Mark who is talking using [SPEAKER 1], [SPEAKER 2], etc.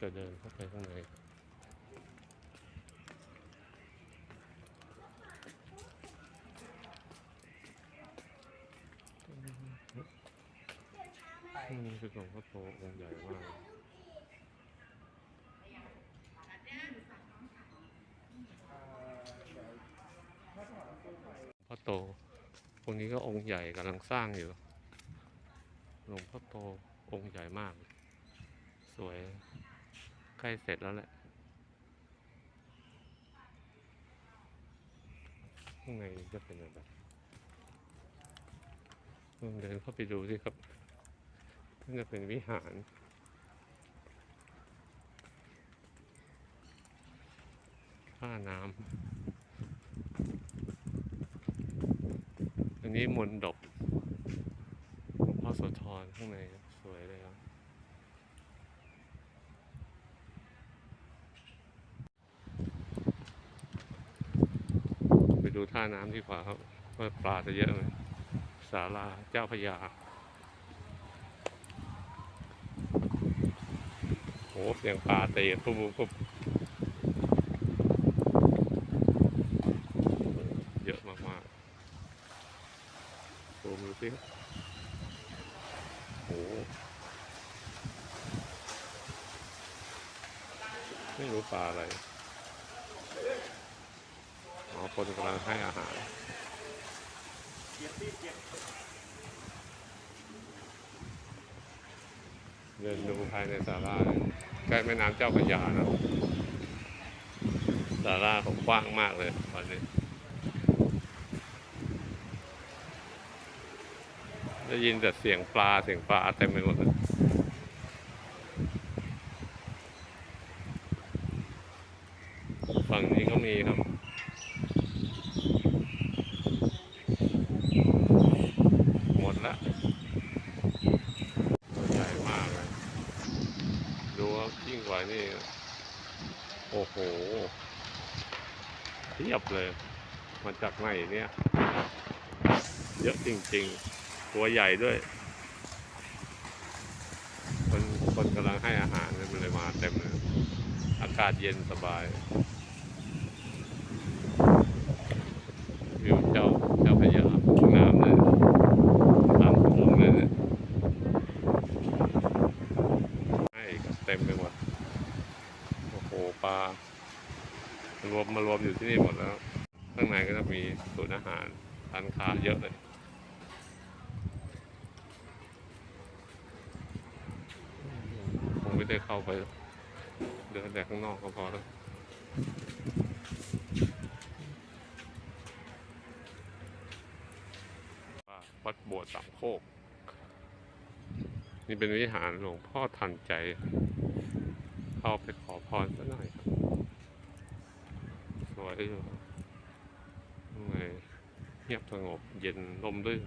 [SPEAKER 1] จะ
[SPEAKER 2] เดินเข้าไปข้างในนี่คือหลวงพ่อโตองค์ใหญ่มากพ่อโตองค์นี้ก็องค์ใหญ่กำลังสร้างอยู่ หลวงพ่อโตองค์ใหญ่มาก สวย ใกล้เสร็จแล้วแหละข้างในจะเป็นอะไรลองเดินเข้าไปดูสิครับน่าจะเป็นวิหารท่าน้ำอันนี้มนดบหลวงพ่อโสธรข้างในสวยเลยครับไป ดูท่าน้ำดีกว่าครับว่าปลาจะเยอะไหมศาลาเจ้าพยาโอ้เสียงปลาเตะปุ๊บปุ๊บปุบเยอะมากๆซูมดูสิครับโอ้ไม่รู้ปลาอะไร คนกำลังให้อาหารเดินดูภายในศาลาใกล้แม่น้ำเจ้าพระยานะศาลาผมกว้างมากเลยตอนนี้ ได้ยินแต่เสียงปลาเสียงปลาเต็มไปหมดเลยฝั่งนี้ก็มีครับ หมดละตัวใหญ่มากเลย ดู ว่ายิ่งกว่านี่ โอ้โหเทียบเลย มาจากไหนเนี่ย เยอะจริงๆ ตัวใหญ่ด้วย คนคนกำลังให้อาหารมันเลยมาเต็มเลย อากาศเย็นสบาย วิวเจ้าเจ้าพระยาน้ำเลยตามโขงเลยเนี่ยให้กันเต็มไปหมด โอ้โห ปลารวมมารวมอยู่ที่นี่หมดแล้ว ข้างในก็จะมีศูนย์อาหารร้านค้าเยอะเลยคงไม่ได้เข้าไป เดินแต่ข้างนอกก็พอแล้ววัดโบสถ์สามโคก นี่เป็นวิหารหลวงพ่อทันใจ เข้าไปขอพรสักหน่อยครับ สวยอยู่เงียบสงบเย็นลมลื่น